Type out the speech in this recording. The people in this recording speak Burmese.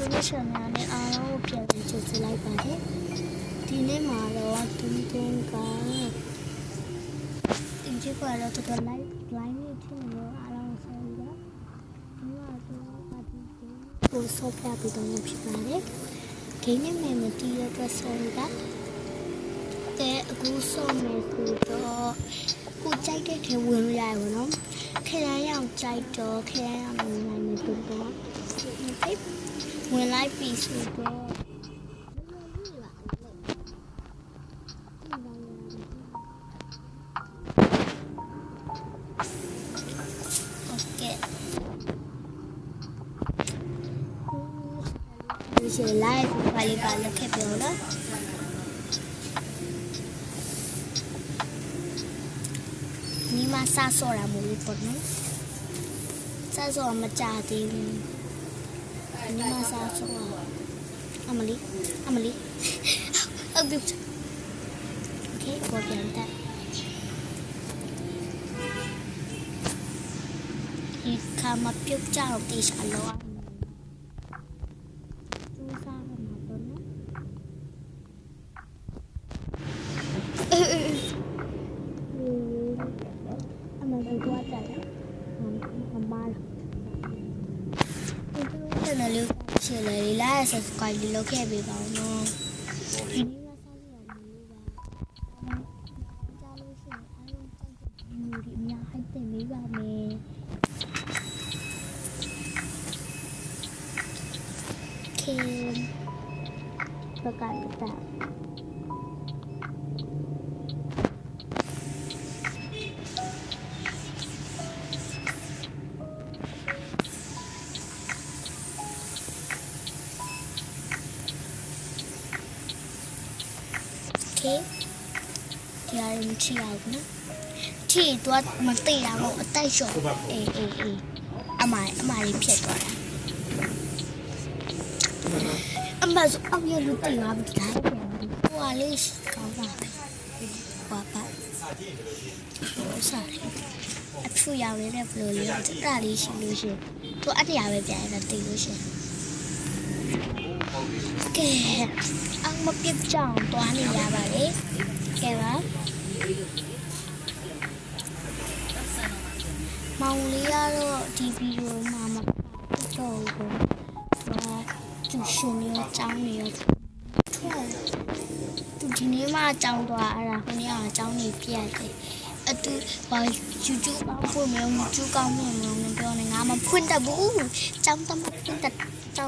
donation များနဲ့အားလုံးကိုပြန်ပြီးကျေးဇူးလိုက်ပါတယ်ဒီနေ့မှာတော့တူးတူးကဒီချစ်ကတော့တော်တော် live line နဲ့ထင်လို့အားလုံးဆက်ပြီးတော့ဒီမှာတော့ပါတီကိုဆော့ပြပြီးတော့ဖြစ်ပါတယ်ဂိမ်းနဲ့မယ်မတီးရတဲ့ sorry ကတဲ့အခုဆော့မယ်ဆိုတော့ကိုကြိုက်တဲ့ခဲဝင်လို့ရတယ်ဗောနော်ခရမ်းရောင်ကြိုက်တော့ခရမ်းရောင်ဝင်နိုင်မယ်ဆိုတော့ Okay. live peacemaker Dice live, vale, vale, che buona. Mi ma sa sola, mi ricordo. Sa sola, ma già ti... Ini masa asuk Amali Amali Aku bisa Okay, gua biar ntar Ini kamar piuk jauh di shalom Amal itu ada ya, amal. ลืมเชื่อเลยลีลสับสกายลีโลแค่เบาๆน้องทีนี้ว่าสร้างเรื่องนี้ว่าจะรู้สึกอารมณ์ใจอยู่ที่มีให้เต็มไม่ว่าเมเคประกาศต่า ထိဒီအရုံထိရအောင်နော်ထိသွားမသိတာမဟုတ်အတိုက်လျှော့အေးအေးအေးအမအမလေးဖြစ်သွားတာအမဆိုအမေလူတိသွားပြီလားဟိုအလေးကောင်းပါပဲဘာပါစားအထူးရောင်နေတဲ့ဘလိုလေးတက်တာလေးရှိလို့ရှင်သူအတရားပဲပြန်ရတာတိလို့ရှင် ကဲအောင်မပြစ်ကြအောင်တွားနေရပါလေကဲပါမောင်လေးကတော့ဒီဗီဒီယိုမှာမတော့ဘူးဘာသူရှင်ရောចောင်းနေရောထွက်သူဒီနေ့မှចောင်းသွားအဲ့ဒါခုနေ့ကចောင်းနေပြတ်တယ်အတူဘာကျူကျူကောင်းဖို့မလို့ကျူကောင်းဖို့မလို့ပြောနေငါမဖွင့်တတ်ဘူးចောင်းတမဖွင့်တတ်